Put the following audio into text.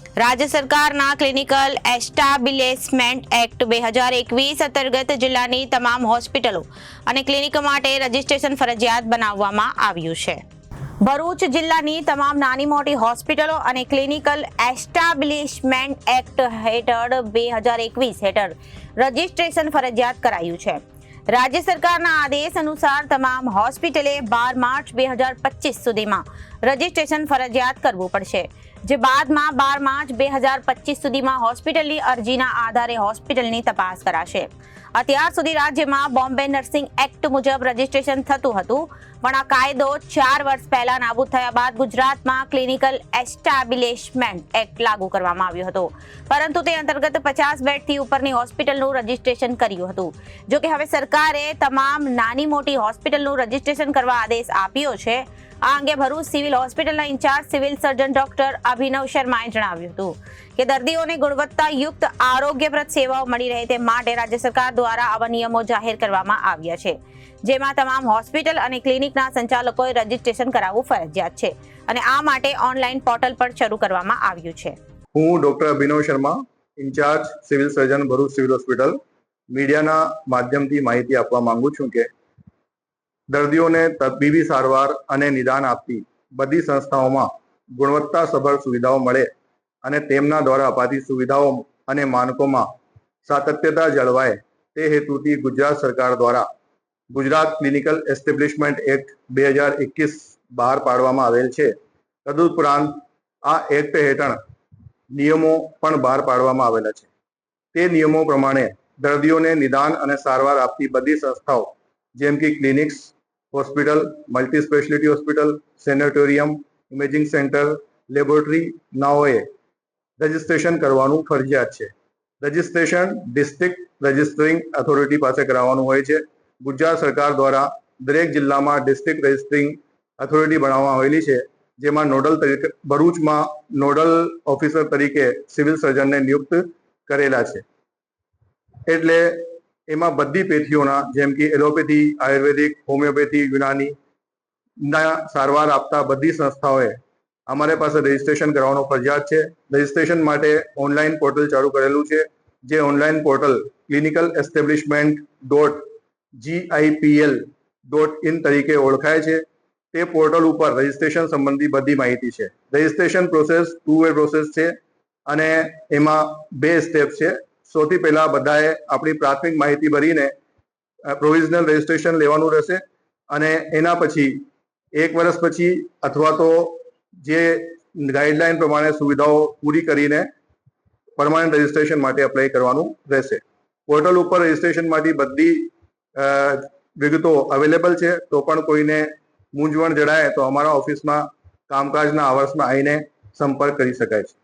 રાજ્ય સરકારના clinical establishment act બે હજાર એકવીસ અંતર્ગત જિલ્લાની તમામ હોસ્પિટલો અને ક્લિનિક માટે રજીસ્ટ્રેશન ફરજિયાત બનાવવામાં આવ્યું છે. ભરૂચ જિલ્લાની તમામ નાની મોટી હોસ્પિટલો અને ક્લિનિકલ એસ્ટાબ્લિશમેન્ટ એક્ટ હેઠળ બે હજાર એકવીસ હેઠળ રજીસ્ટ્રેશન ફરજિયાત કરાયું છે. રાજ્ય સરકારના આદેશ અનુસાર તમામ હોસ્પિટલે બાર માર્ચ બે હજાર પચીસ સુધીમાં રજીસ્ટ્રેશન ફરજિયાત કરવું પડશે. જે બાદમાં બાર માર્ચ બે હજાર પચીસ સુધીમાં હોસ્પિટલની અરજીના આધારે હોસ્પિટલની તપાસ કરાશે. અત્યાર સુધી રાજ્યમાં બોમ્બે નર્સિંગ એક્ટ મુજબ રજીસ્ટ્રેશન થતું હતું, પણ આ કાયદો ચાર વર્ષ પહેલા નાબૂદ થયા બાદ ગુજરાતમાં ક્લિનિકલ એસ્ટાબ્લિશમેન્ટ એક્ટ લાગુ કરવામાં આવ્યો હતો. પરંતુ તે અંતર્ગત પચાસ બેડથી ઉપરની હોસ્પિટલનું રજીસ્ટ્રેશન કર્યું હતું. જો કે હવે સરકારે તમામ નાની મોટી હોસ્પિટલનું રજીસ્ટ્રેશન કરવા આદેશ આપ્યો છે. આ અંગે ભરૂચ સિવિલ હોસ્પિટલના incharge civil surgeon doctor Abhinav શર્માએ જણાવ્યું હતું કે દર્દીઓને ગુણવત્તાયુક્ત આરોગ્યપ્રદ સેવાઓ મળી રહે તે માટે રાજ્ય સરકાર દ્વારા આવા નિયમો જાહેર કરવામાં આવ્યા છે. જેમાં તમામ હોસ્પિટલ અને ક્લિનિકના સંચાલકોએ રજીસ્ટ્રેશન કરાવવું ફરજિયાત છે અને આ માટે ઓનલાઈન પોર્ટલ પણ શરૂ કરવામાં આવ્યું છે. હું doctor Abhinav Sharma, incharge civil surgeon Bharuch civil hospital. મીડિયાના માધ્યમથી માહિતી આપવા માંગુ છું કે દર્દીઓને તબીબી સારવાર અને નિદાન આપતી બધી સંસ્થાઓમાં ગુણવત્તાસભર સુવિધાઓ મળે અને તેમના દ્વારા અપાતી સુવિધાઓ અને માનકોમાં સાતત્યતા જળવાય તે હેતુથી ગુજરાત સરકાર દ્વારા ગુજરાત ક્લિનિકલ એસ્ટેબ્લિશમેન્ટ એક્ટ બે હજાર એકવીસ બહાર પાડવામાં આવેલ છે. તદુપરાંત આ એક્ટ હેઠળ નિયમો પણ બહાર પાડવામાં આવેલા છે. તે નિયમો પ્રમાણે દર્દીઓને નિદાન અને સારવાર આપતી બધી સંસ્થાઓ જેમ કે clinics hospital multi speciality hospital sanatorium imaging centre laboratory નાઓએ registration કરવાનું ફરજિયાત છે. રજિસ્ટ્રેશન ડિસ્ટ્રિક્ટ રજિસ્ટરિંગ ઓથોરિટી પાસે કરાવવાનું હોય છે. ગુજરાત સરકાર દ્વારા દરેક જિલ્લામાં ડિસ્ટ્રિક્ટ રજિસ્ટરિંગ ઓથોરિટી બનાવવામાં આવેલી છે, જેમાં નોડલ તરીકે, ભરૂચમાં નોડલ ઓફિસર તરીકે સિવિલ સર્જનને નિયુક્ત કરેલા છે. એટલે એમાં બધી પેથીઓના, જેમ કે એલોપેથી, આયુર્વેદિક, હોમિયોપેથી યુનાની ના સારવાર આપતા બધી સંસ્થાઓએ અમારે પાસે રજીસ્ટ્રેશન કરવાનો ફરજિયાત છે. રજીસ્ટ્રેશન માટે ઓનલાઈન પોર્ટલ ચાલુ કરેલું છે, જે online portal clinical establishment dot GIPL dot in તરીકે ઓળખાય છે. તે પોર્ટલ ઉપર રજીસ્ટ્રેશન સંબંધી બધી માહિતી છે. Registration process two way process છે અને એમાં બે સ્ટેપ છે. સૌથી પહેલા બધાએ આપણી પ્રાથમિક માહિતી ભરીને પ્રોવિઝનલ રજિસ્ટ્રેશન લેવાનું રહેશે અને એના પછી, એક વર્ષ પછી અથવા તો જે ગાઈડલાઈન પ્રમાણે સુવિધાઓ પૂરી કરીને પરમાનન્ટ રજિસ્ટ્રેશન માટે અપ્લાય કરવાનું રહેશે. પોર્ટલ ઉપર રજિસ્ટ્રેશન માટે બધી વિગતો અવેલેબલ છે, તો પણ કોઈને મૂંઝવણ જણાય તો અમારા ઓફિસમાં કામકાજના આવર્સમાં આવીને સંપર્ક કરી શકાય છે.